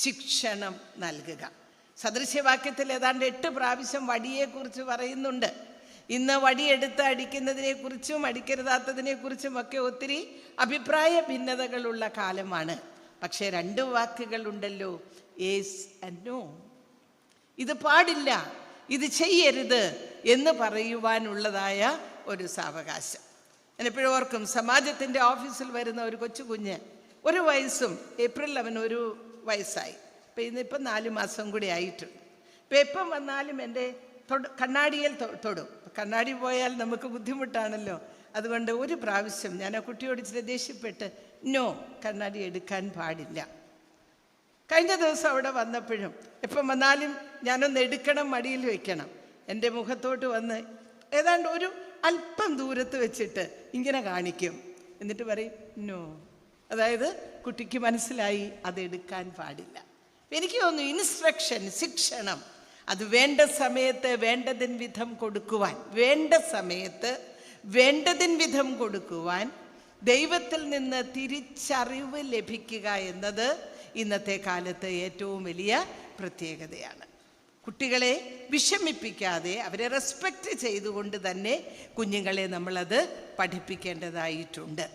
ശിക്ഷണം നൽകുക. സദൃശ്യവാക്യത്തിൽ ഏതാണ്ട് എട്ട് പ്രാവശ്യം വടിയെക്കുറിച്ച് പറയുന്നുണ്ട്. ഇന്ന് വടിയെടുത്ത് അടിക്കുന്നതിനെക്കുറിച്ചും അടിക്കരുതാത്തതിനെക്കുറിച്ചും ഒക്കെ ഒത്തിരി അഭിപ്രായ ഭിന്നതകളുള്ള കാലമാണ്. പക്ഷേ രണ്ട് വാക്കുകളുണ്ടല്ലോ. ഏസ് ആൻഡ് നോ ഇത് പാടില്ല. ഇത് ചെയ്യരുത് എന്ന് പറയുവാനുള്ളതായ ഒരു സാവകാശം. ഞാൻ എപ്പോഴും ഓർക്കും സമാജത്തിന്റെ ഓഫീസിൽ വരുന്ന ഒരു കൊച്ചു കുഞ്ഞ് ഒരു വയസ്സും ഏപ്രിൽ അവൻ ഒരു വയസ്സായി. ഇപ്പം ഇന്നിപ്പം നാല് മാസം കൂടി ആയിട്ടുണ്ട് ഇപ്പം എപ്പം വന്നാലും എന്റെ തൊട കണ്ണാടിയിൽ തൊടും. കണ്ണാടി പോയാൽ നമുക്ക് ബുദ്ധിമുട്ടാണല്ലോ. അതുകൊണ്ട് ഒരു പ്രാവശ്യം ഞാൻ ആ കുട്ടിയോട് ഇച്ചിരി ദേഷ്യപ്പെട്ട് നോ കണ്ണാടി എടുക്കാൻ പാടില്ല. കഴിഞ്ഞ ദിവസം അവിടെ വന്നപ്പോഴും എപ്പം വന്നാലും ഞാനൊന്ന് എടുക്കണം മടിയിൽ വെക്കണം. എന്റെ മുഖത്തോട്ട് വന്ന് ഏതാണ്ട് ഒരു അല്പം ദൂരത്ത് വെച്ചിട്ട് ഇങ്ങനെ കാണിക്കും. എന്നിട്ട് പറയും നോ. അതായത് കുട്ടിക്ക് മനസ്സിലായി അതെടുക്കാൻ പാടില്ല. എനിക്ക് തോന്നുന്നു ഇൻസ്ട്രക്ഷൻ ശിക്ഷണം അത് വേണ്ട സമയത്ത് വേണ്ടതിൻ വിധം കൊടുക്കുവാൻ വേണ്ട സമയത്ത് വേണ്ടതിൻ വിധം കൊടുക്കുവാൻ ദൈവത്തിൽ നിന്ന് തിരിച്ചറിവ് ലഭിക്കുക എന്നത് ഇന്നത്തെ കാലത്ത് ഏറ്റവും വലിയ പ്രത്യേകതയാണ്. കുട്ടികളെ വിഷമിപ്പിക്കാതെ അവരെ റെസ്പെക്റ്റ് ചെയ്തുകൊണ്ട് തന്നെ കുഞ്ഞുങ്ങളെ നമ്മളത് പഠിപ്പിക്കേണ്ടതായിട്ടുണ്ട്.